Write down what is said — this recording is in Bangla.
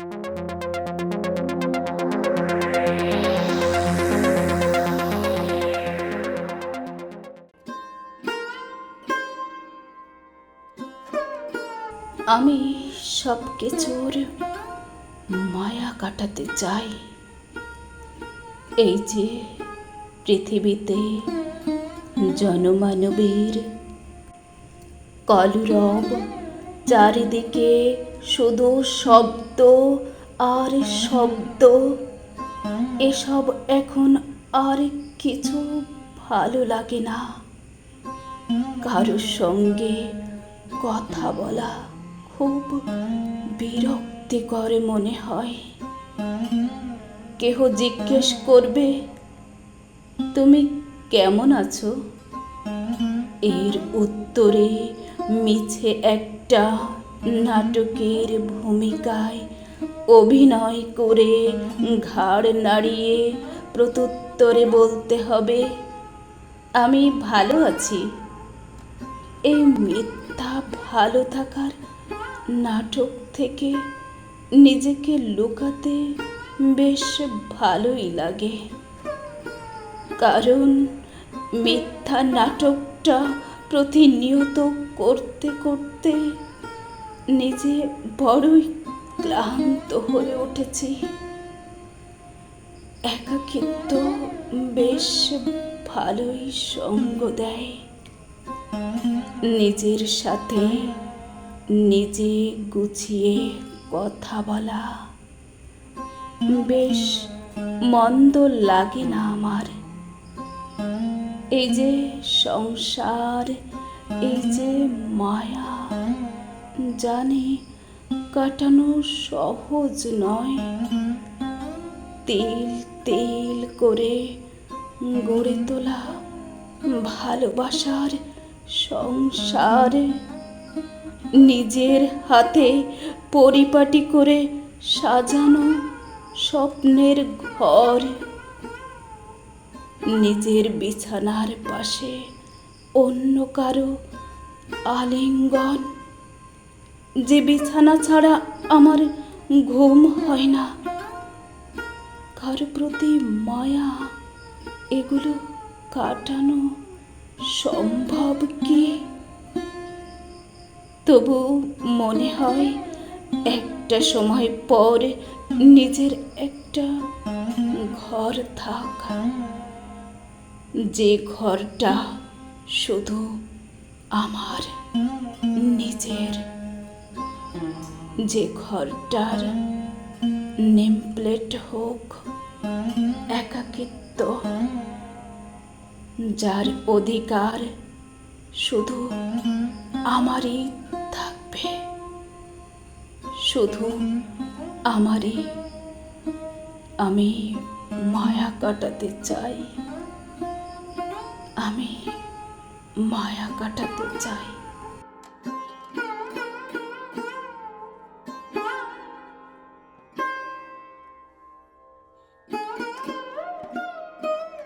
আমি সব কিছুর মায়া কাটাতে চাই। এই যে পৃথিবীতে জনমানবের কলরব চারিদিকে শুধু শব্দ আর শব্দ। এসব এখন আর কিছু ভালো লাগে না। কারোর সঙ্গে কথা বলা খুব বিরক্তিকর মনে হয়। কেহ জিজ্ঞেস করবে, তুমি কেমন আছো? এর উত্তরে মিছে একটা নাটকের ভূমিকায় অভিনয় করে ঘাড় নাড়িয়ে প্রত্যুত্তরে বলতে হবে, আমি ভালো আছি। এই মিথ্যা ভালো থাকার নাটক থেকে নিজেকে লুকাতে বেশ ভালোই লাগে। কারণ মিথ্যা নাটকটা প্রতিনিয়ত করতে করতে নিজে বড়ই ক্লান্ত হয়ে উঠেছি। একাকিত্ব বেশ ভালোই সঙ্গ দেয়। নিজের সাথে নিজে গুছিয়ে কথা বলা বেশ মন্দ লাগে না আমার। এই যে সংসার, এই যে মায়া, জানি কাটানো সহজ নয়। তেল তেল করে গড়ে তোলা ভালোবাসার সংসার। নিজের হাতে পরিপাটি করে সাজানো স্বপ্নের ঘর। নিজের বিছানার পাশে অন্য কারও আলিঙ্গন। যে বিছানা ছাড়া আমার ঘুম হয় না, কার প্রতি মায়া, এগুলো কাটানো সম্ভব কি? তবু মনে হয় একটা সময় পর নিজের একটা ঘর থাক। যে ঘরটা শুধু আমার নিজের। যে ঘরটার নেম প্লেট হোক, একাকিত্ব, যার অধিকার শুধু আমারই থাকবে। শুধু আমারই। আমি মায়া কাটাতে চাই। আমি মায়া কাটাতে চাই।